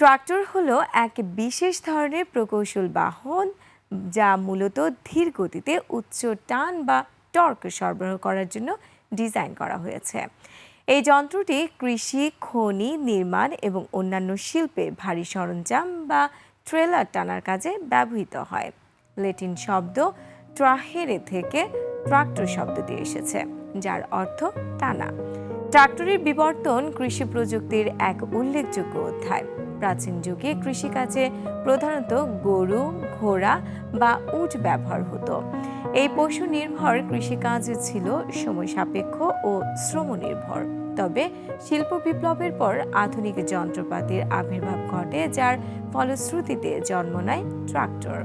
Tractor হলো এক বিশেষ ধরনের প্রকৌশল বাহন যা মূলত ধীর গতিতে উচ্চ টান বা টর্ক সরবরাহ করার জন্য ডিজাইন করা হয়েছে। এই যন্ত্রটি কৃষি, খনি, নির্মাণ এবং অন্যান্য শিল্পে ভারী সরঞ্জাম বা ট্রেলার টানার কাজে ব্যবহৃত হয়। লেটিন শব্দ ট্রাহেরে থেকে ট্রাক্টর শব্দটি এসেছে, যার অর্থ টানা। ট্রাক্টরের বিবর্তন কৃষি প্রযুক্তির এক উল্লেখযোগ্য অধ্যায়। প্রাচীন যুগে কৃষিকাজে প্রধানত গরু, ঘোড়া বা উট ব্যবহার হতো। এই পশু নির্ভর কৃষিকাজ ছিল সময় সাপেক্ষ ও শ্রম নির্ভর। তবে শিল্প বিপ্লবের পর আধুনিক যন্ত্রপাতির আবির্ভাব ঘটে, যার ফলশ্রুতিতে জন্ম নেয় ট্রাক্টর।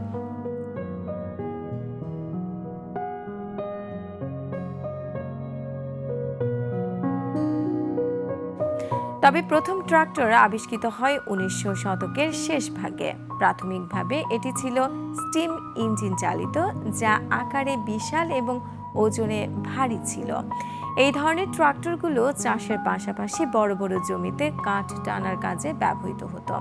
তবে প্রথম ট্রাক্টর আবিষ্কৃত হয় উনিশশো শতকের শেষ ভাগে। প্রাথমিকভাবে এটি ছিল স্টিম ইঞ্জিন চালিত, যা আকারে বিশাল এবং ওজনে ভারী ছিল। এই ধরনের ট্রাক্টরগুলো চাষের পাশাপাশি বড় বড় জমিতে কাঠ টানার কাজে ব্যবহৃত হতো।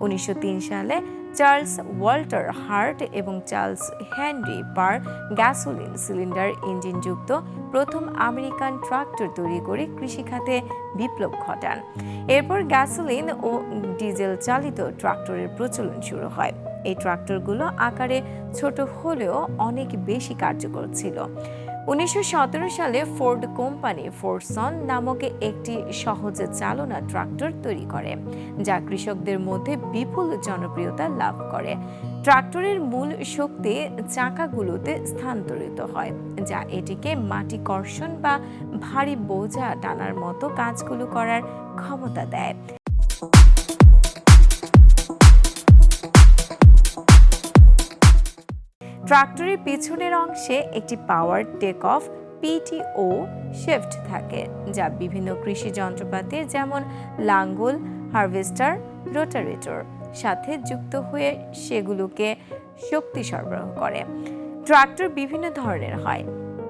উনিশশো তিন সালে চার্লস ওয়াল্টার হার্ট এবং Charles Henry Parr gasoline cylinder ইঞ্জিনযুক্ত প্রথম আমেরিকান ট্রাক্টর তৈরি করে কৃষিখাতে বিপ্লব ঘটান। এরপর গ্যাসোলিন ও ডিজেল চালিত ট্রাক্টরের প্রচলন শুরু হয়। এই ট্রাক্টরগুলো আকারে ছোট হলেও অনেক বেশি কার্যকর ছিল। উনিশশো সতেরো সালে ফোর্ড কোম্পানি ফোর্সন নামক একটি সহজে চালনা ট্রাক্টর তৈরি করে, যা কৃষকদের মধ্যে বিপুল জনপ্রিয়তা লাভ করে। ট্রাক্টরের মূল শক্তি চাকাগুলোতে স্থানান্তরিত হয়, যা এটিকে মাটি কর্ষণ বা ভারী বোঝা টানার মতো কাজগুলো করার ক্ষমতা দেয়। ট্রাক্টরের পিছনের অংশে একটি power take off PTO shift থাকে, যা বিভিন্ন কৃষি যন্ত্রপাতির যেমন লাঙ্গল হারভেস্টার রোটারেটর সাথে যুক্ত হয়ে সেগুলোকে শক্তি সরবরাহ করে। ট্রাক্টর বিভিন্ন ধরনের হয়।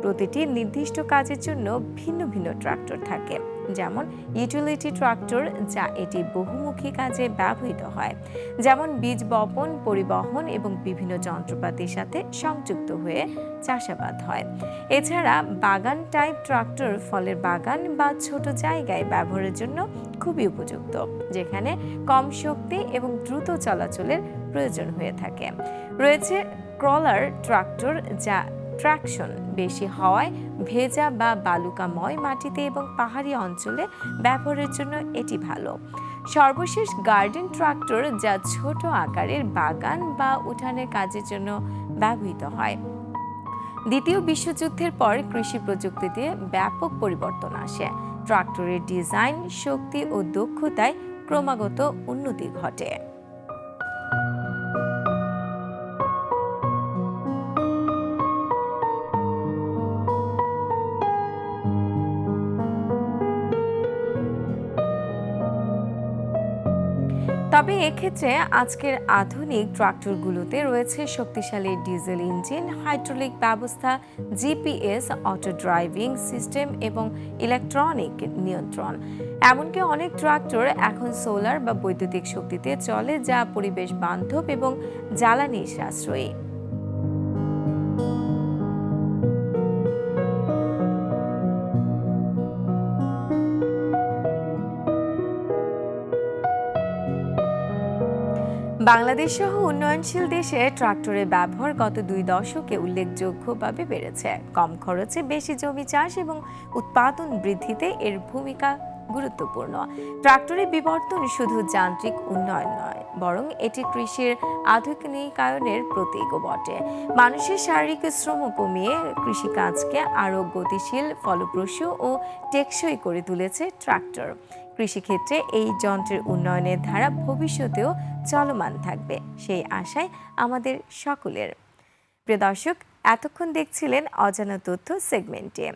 প্রতিটি নির্দিষ্ট কাজের জন্য ভিন্ন ভিন্ন ট্রাক্টর থাকে। যেমন ইউটিলিটি ট্রাক্টর যা এটি বহুমুখী কাজে ব্যবহৃত হয়। যেমন বীজ বপন, পরিবহন এবং বিভিন্ন যন্ত্রপাতির সাথে সংযুক্ত হয়ে চাষাবাদ হয়। এছাড়া বাগান টাইপ ট্রাক্টর ফলের বাগান বা ছোট জায়গায় ব্যবহারের জন্য খুবই উপযুক্ত, যেখানে কম শক্তি এবং দ্রুত চলাচলের প্রয়োজন হয়ে থাকে। রয়েছে ক্রলার ট্রাক্টর যা ট্রাকশন বেশি হওয়ায় ভেজা বা বালুকাময় মাটিতে এবং পাহাড়ি অঞ্চলে ব্যবহারের জন্য এটি ভালো। সর্বশেষ গার্ডেন ট্রাক্টর যা ছোট আকারের বাগান বা উঠানের কাজের জন্য ব্যবহৃত হয়। দ্বিতীয় বিশ্বযুদ্ধের পর কৃষি প্রযুক্তিতে ব্যাপক পরিবর্তন আসে। ট্রাক্টরের ডিজাইন, শক্তি ও দক্ষতায় ক্রমাগত উন্নতি ঘটে। তবে এক্ষেত্রে আজকের আধুনিক ট্রাক্টরগুলোতে রয়েছে শক্তিশালী ডিজেল ইঞ্জিন, হাইড্রোলিক ব্যবস্থা, জিপিএস, অটো ড্রাইভিং সিস্টেম এবং ইলেকট্রনিক নিয়ন্ত্রণ। এমনকি অনেক ট্রাক্টর এখন সোলার বা বৈদ্যুতিক শক্তিতে চলে যা পরিবেশ বান্ধব এবং জ্বালানি সাশ্রয়ী। বাংলাদেশ সহ উন্নয়নশীল দেশে ট্রাক্টরের ব্যবহার গত দুই দশকে উল্লেখযোগ্যভাবে বেড়েছে। কম খরচে বেশি জমি চাষ এবং উৎপাদন বৃদ্ধিতে এর ভূমিকা গুরুত্বপূর্ণ। ট্রাক্টরের বিবর্তন শুধু যান্ত্রিক উন্নয়ন নয়, বরং এটি কৃষির আধুনিকায়নের প্রতীকও বটে। মানুষের শারীরিক শ্রম কমিয়ে কৃষিকাজকে আরও গতিশীল, ফলপ্রসূ ও টেকসই করে তুলেছে ট্রাক্টর। কৃষিক্ষেত্রে এই যন্ত্রের উন্নয়নের ধারা ভবিষ্যতেও চলমান থাকবে, সেই আশায় আমাদের সকলের। প্রিয় দর্শক, এতক্ষণ দেখছিলেন অজানা তথ্য সেগমেন্টে।